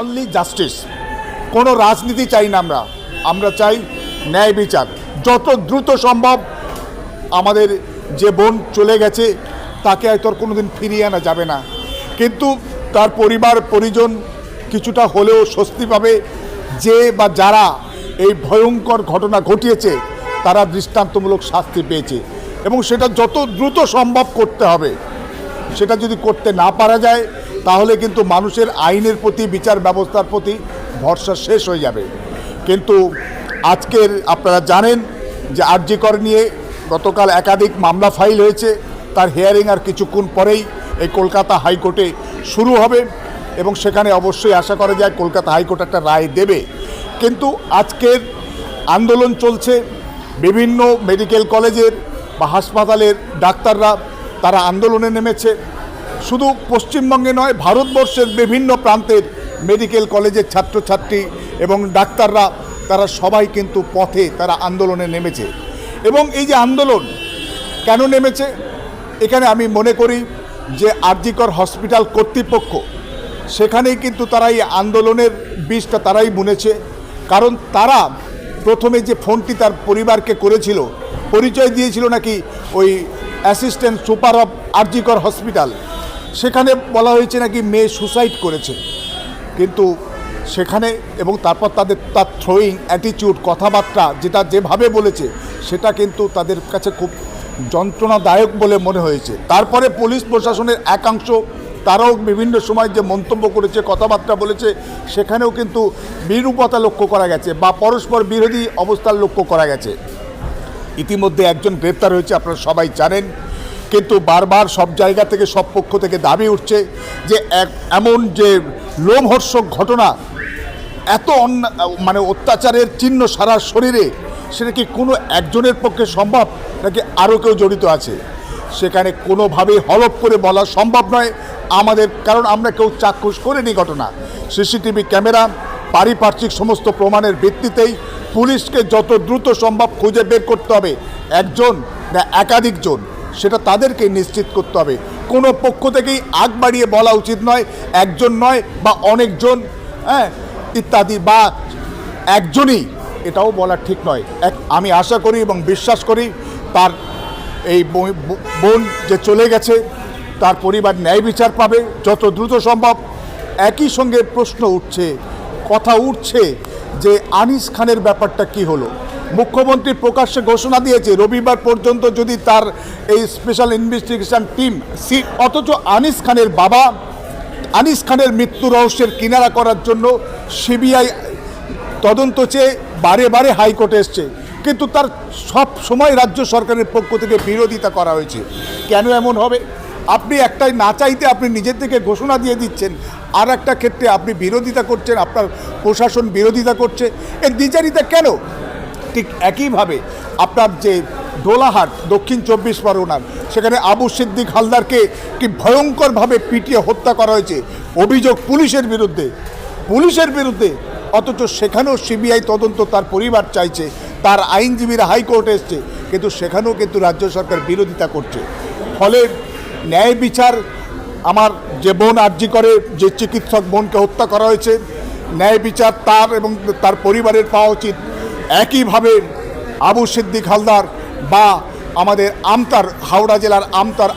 Only justice কোনো রাজনীতি চাই না আমরা। আমরা চাই ন্যায় বিচার। যত দ্রুত সম্ভব আমাদের যে বোন চলে গেছে, তাকে হয়তো আর কোনোদিন ফিরিয়ে আনা যাবে না। কিন্তু তার পরিবার, পরিজন কিছুটা হলেও স্বস্তি পাবে। যে বা যারা এই ভয়ঙ্কর ঘটনা ঘটিয়েছে, তারা দৃষ্টান্তমূলক শাস্তি পেয়েছে। এবং সেটা যত দ্রুত সম্ভব করতে হবে, সেটা যদি করতে না পারা যায়, তাহলে কিন্তু মানুষের আইনের প্রতি, বিচার ব্যবস্থার প্রতি ভরসা শেষ হয়ে যাবে। কিন্তু আজকের আপনারা জানেন যে আরজিকর নিয়ে গতকাল একাধিক মামলা ফাইল হয়েছে, তার হিয়ারিং আর কিছুক্ষণ পরেই এই কলকাতা হাইকোর্টে শুরু হবে এবং সেখানে অবশ্যই আশা করা যায় কলকাতা হাইকোর্ট একটা রায় দেবে। কিন্তু আজকের আন্দোলন চলছে, বিভিন্ন মেডিকেল কলেজের বা হাসপাতালের ডাক্তাররা তারা আন্দোলনে নেমেছে। শুধু পশ্চিমবঙ্গে নয়, ভারতবর্ষের বিভিন্ন প্রান্তের মেডিকেল কলেজের ছাত্রছাত্রী এবং ডাক্তাররা তারা সবাই কিন্তু পথে তারা আন্দোলনে নেমেছে। এবং এই যে আন্দোলন কেন নেমেছে? এখানে আমি মনে করি যে আরজিকর হসপিটাল কর্তৃপক্ষ, সেখানেই কিন্তু তারা এই আন্দোলনের বীজটা তারাই বুনেছে। কারণ তারা প্রথমে যে ফোনটি তার পরিবারকে করেছিল, পরিচয় দিয়েছিল নাকি ওই assistant super of RG Kar hospital, সেখানে বলা হয়েছে নাকি মেয়ে সুসাইড করেছে। কিন্তু সেখানে এবং তারপর তাদের, তার থ্রোয়িং অ্যাটিটিউড কথাবার্তা যেটা যেভাবে বলেছে, সেটা কিন্তু তাদের কাছে খুব যন্ত্রণাদায়ক বলে মনে হয়েছে। তারপরে পুলিশ প্রশাসনের একাংশ, তারাও বিভিন্ন সময় যে মন্তব্য করেছে, কথাবার্তা বলেছে, সেখানেও কিন্তু বিরূপতা লক্ষ্য করা গেছে বা পরস্পর বিরোধী অবস্থার লক্ষ্য করা গেছে। ইতিমধ্যে একজন গ্রেপ্তার হয়েছে, আপনারা সবাই জানেন, কিন্তু বারবার সব জায়গা থেকে, সব পক্ষ থেকে দাবি উঠছে যে, এক, এমন যে লোমহর্ষক ঘটনা এত মানে অত্যাচারের চিহ্ন সারা শরীরে, সেটা কি কোনো একজনের পক্ষে সম্ভব, নাকি আরও কেউ জড়িত আছে? সেখানে কোনোভাবেই হলপ করে বলা সম্ভব নয়। আমাদের কারণ আমরা কেউ চাক্ষুষ করিনি ঘটনা। সিসিটিভি ক্যামেরা, পারিপার্শ্বিক সমস্ত প্রমাণের ভিত্তিতেই পুলিশকে যত দ্রুত সম্ভব খুঁজে বের করতে হবে। একজন না একাধিকজন সেটা তাদেরকে নিশ্চিত করতে হবে। কোনো পক্ষ থেকেই আগ বাড়িয়ে বলা উচিত নয়, একজন নয় বা অনেকজন হ্যাঁ ইত্যাদি বা একজনই, এটাও বলা ঠিক নয়। এক, আমি আশা করি এবং বিশ্বাস করি তার এই বোন যে চলে গেছে, তার পরিবার ন্যায় বিচার পাবে, যত দ্রুত সম্ভব। একই সঙ্গে প্রশ্ন উঠছে, কথা উঠছে যে আনিস খানের ব্যাপারটা কি হলো? মুখ্যমন্ত্রী প্রকাশ্যে ঘোষণা দিয়েছে, রবিবার পর্যন্ত যদি তার এই স্পেশাল ইনভেস্টিগেশন টিম সি, অথচ আনিস খানের বাবা আনিস খানের মৃত্যু রহস্যের কিনারা করার জন্য সিবিআই তদন্ত চেয়ে বারে বারে হাইকোর্টে এসছে। কিন্তু তার সব সময় রাজ্য সরকারের পক্ষ থেকে বিরোধিতা করা হয়েছে। কেন এমন হবে? আপনি একটাই না চাইতে আপনি নিজের থেকে ঘোষণা দিয়ে দিচ্ছেন। আর একটা ক্ষেত্রে আপনি বিরোধিতা করছেন, আপনার প্রশাসন বিরোধিতা করছে। এর দ্বিচারিতা কেন? ঠিক একইভাবে আপনার যে দোলাহাট দক্ষিণ চব্বিশ পরগনার। সেখানে আবু সিদ্দিক হালদারকে কি ভয়ঙ্করভাবে পিটিয়ে হত্যা করা হয়েছে। অভিযোগ পুলিশের বিরুদ্ধে। পুলিশের বিরুদ্ধে। অথচ সেখানেও সিবিআই তদন্ত তার পরিবার চাইছে। তার আইনজীবীরা হাইকোর্টে এসছে। কিন্তু সেখানেও কিন্তু রাজ্য সরকার বিরোধিতা করছে। ফলে ন্যায় বিচার আমার যে বোন আর্জি করে, যে চিকিৎসক বোনকে হত্যা করা হয়েছে, ন্যায় বিচার তার এবং তার পরিবারের পাওয়া উচিত। একইভাবে আবু সিদ্দিক হালদার বা আমাদের আমতার, হাওড়া জেলার আমতার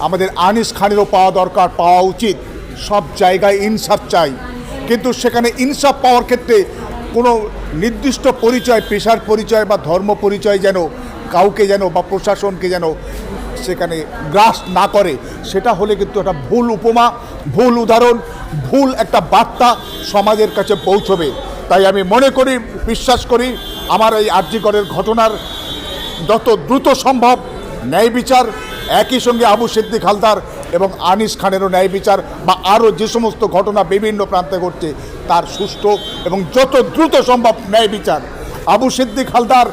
আমাদের আনিস খানেরও পাওয়া দরকার, পাওয়া উচিত। সব জায়গায় ইনসাফ চাই। কিন্তু সেখানে ইনসাফ পাওয়ার ক্ষেত্রে কোনো নির্দিষ্ট পরিচয়, পেশার পরিচয় বা ধর্ম পরিচয় যেন কাউকে যেন বা প্রশাসনকে যেন সেখানে গ্রাস না করে, সেটা হলে কিন্তু একটা ভুল উপমা, ভুল উদাহরণ, ভুল একটা বার্তা সমাজের কাছে পৌঁছবে। তাই আমি মনে করি, বিশ্বাস করি, আমার এই আর্যিকরের ঘটনার যত দ্রুত সম্ভব ন্যায় বিচার, একই সঙ্গে আবু সিদ্দিক হালদার এবং আনিস খানেরও ন্যায় বিচার বা আরও যে সমস্ত ঘটনা বিভিন্ন প্রান্তে ঘটছে, তার সুষ্ঠু এবং যত দ্রুত সম্ভব ন্যায় বিচার। আবু সিদ্দিক হালদার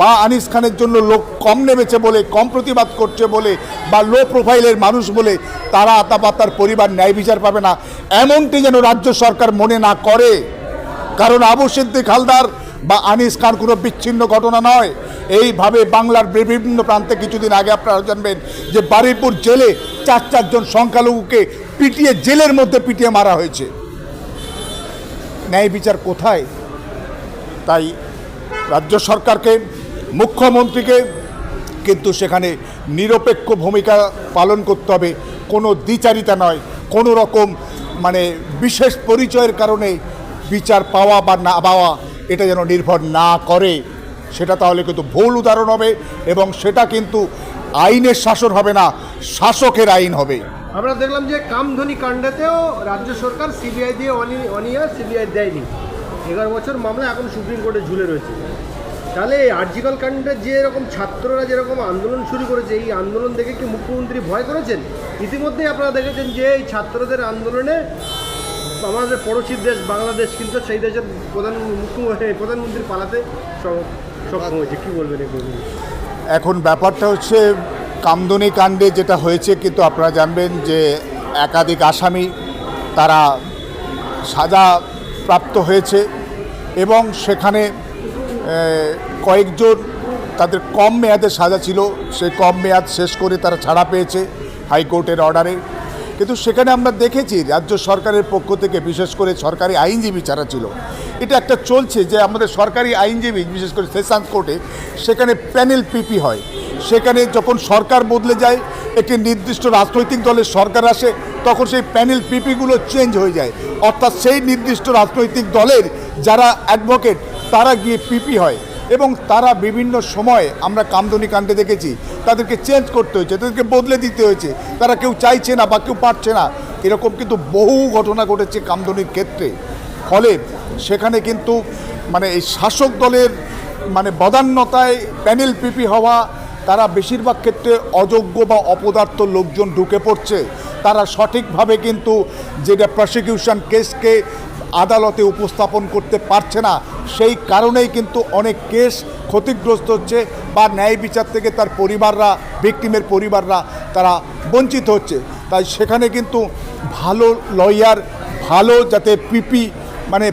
বা আনিস খানের জন্য লোক কম নেমেছে বলে, কম প্রতিবাদ করছে বলে বা লো প্রোফাইলের মানুষ বলে, তারা আতাপাতার পরিবার ন্যায় বিচার পাবে না। এমনটি যেন রাজ্য সরকার মনে না করে। কারণ আবু সিদ্দিক হালদার বা আনিস খান কোনো বিচ্ছিন্ন ঘটনা নয়। এইভাবে বাংলার বিভিন্ন প্রান্তে কিছুদিন আগে আপনারা জানবেন যে বারুইপুর জেলে চার চারজন সংখ্যালঘুকে পিটিয়ে জেলের মধ্যে পিটিয়ে মারা হয়েছে। ন্যায় বিচার কোথায়? তাই রাজ্য সরকারকে, মুখ্যমন্ত্রীকে কিন্তু সেখানে নিরপেক্ষ ভূমিকা পালন করতে হবে। কোনো দ্বিচারিতা নয়। কোনো রকম মানে বিশেষ পরিচয়ের কারণে বিচার পাওয়া বা না পাওয়া এটা যেন নির্ভর না করে, সেটা তাহলে কিন্তু ভুল উদাহরণ হবে এবং সেটা কিন্তু আইনের শাসন হবে না, শাসকের আইন হবে। আমরা দেখলাম যে কামধনি কাণ্ডেতেও রাজ্য সরকার সিবিআই দিয়ে অনি, অনিয়া সিবিআই দেয়নি। এগারো বছর মামলা এখন সুপ্রিম কোর্টে ঝুলে রয়েছে। তাহলে এই আর্জিকাল কাণ্ডে যে এরকম ছাত্ররা যেরকম আন্দোলন শুরু করেছে, এই আন্দোলন দেখে কি মুখ্যমন্ত্রী ভয় করেছেন? ইতিমধ্যেই আপনারা দেখেছেন যে এই ছাত্রদের আন্দোলনে আমাদের পড়োশি দেশ বাংলাদেশ, কিন্তু সেই দেশের প্রধান মুখ্যমন্ত্রী, প্রধানমন্ত্রী পালাতে সক্ষম হয়েছে। কী বলবেন? এখন ব্যাপারটা হচ্ছে, কামদুনি কাণ্ডে যেটা হয়েছে, কিন্তু আপনারা জানবেন যে একাধিক আসামি তারা সাজা প্রাপ্ত হয়েছে এবং সেখানে কয়েকজন তাদের কম মেয়াদের সাজা ছিল। সেই কম মেয়াদ শেষ করে তারা ছাড়া পেয়েছে হাইকোর্টের অর্ডারে। কিন্তু সেখানে আমরা দেখেছি রাজ্য সরকারের পক্ষ থেকে, বিশেষ করে সরকারি আইনজীবী যারা ছিল, এটা একটা চলছে যে আমাদের সরকারি আইনজীবী, বিশেষ করে সেশনস কোর্টে, সেখানে প্যানেল পিপি হয়। সেখানে যখন সরকার বদলে যায়, একটি নির্দিষ্ট রাজনৈতিক দলের সরকার আসে, তখন সেই প্যানেল পিপিগুলো চেঞ্জ হয়ে যায়। অর্থাৎ সেই নির্দিষ্ট রাজনৈতিক দলের যারা অ্যাডভোকেট, তারা গিয়ে পিপি হয়। এবং তারা বিভিন্ন সময়ে আমরা কামদনি কাণ্ডে দেখেছি, তাদেরকে চেঞ্জ করতে হয়েছে, তাদেরকে বদলে দিতে হয়েছে। তারা কেউ চাইছে না বা কেউ পারছে না। এরকম কিন্তু বহু ঘটনা ঘটেছে কামদনির ক্ষেত্রে। ফলে সেখানে কিন্তু মানে এই শাসক দলের মানে বদান্যতায় প্যানেল পিপি হওয়া, তারা বেশিরভাগ ক্ষেত্রে অযোগ্য বা অপদার্থ লোকজন ঢুকে পড়ছে। তারা সঠিকভাবে কিন্তু যেটা প্রসিকিউশন কেসকে আদালতে উপস্থাপন করতে পারছে না। সেই কারণেই কিন্তু অনেক কেস ক্ষতিগ্রস্ত হচ্ছে বা ন্যায় বিচার থেকে তার পরিবাররা, ভিক্টিমের পরিবাররা তারা বঞ্চিত হচ্ছে। তাই সেখানে কিন্তু ভালো লয়ার, ভালো যাতে পিপি মানে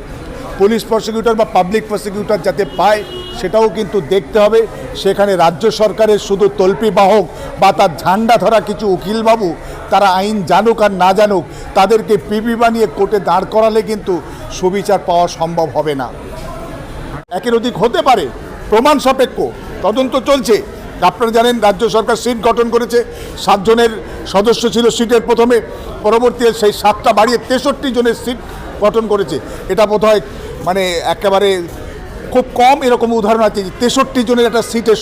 পুলিশ প্রসিকিউটর বা পাবলিক প্রসিকিউটর যাতে পায় সেটাও কিন্তু দেখতে হবে। সেখানে রাজ্য সরকারের শুধু তল্পি বাহক বা তার ঝান্ডা ধরা কিছু উকিলবাবু, তারা আইন জানুক আর না জানুক, তাদেরকে পিপি বানিয়ে কোর্টে দাঁড় করালে কিন্তু সুবিচার পাওয়া সম্ভব হবে না। একের অধিক হতে পারে, প্রমাণ সাপেক্ষ, তদন্ত চলছে। আপনারা জানেন, রাজ্য সরকার সিট গঠন করেছে, সাতজনের সদস্য ছিল সিটের প্রথমে পরবর্তীতে সেই সাতটা বাড়িয়ে তেষট্টি জনের সিট গঠন করেছে। এটা বোধহয় মানে একেবারে খুব কম এরকম উদাহরণ আছে তেষট্টি জনের একটা সিটে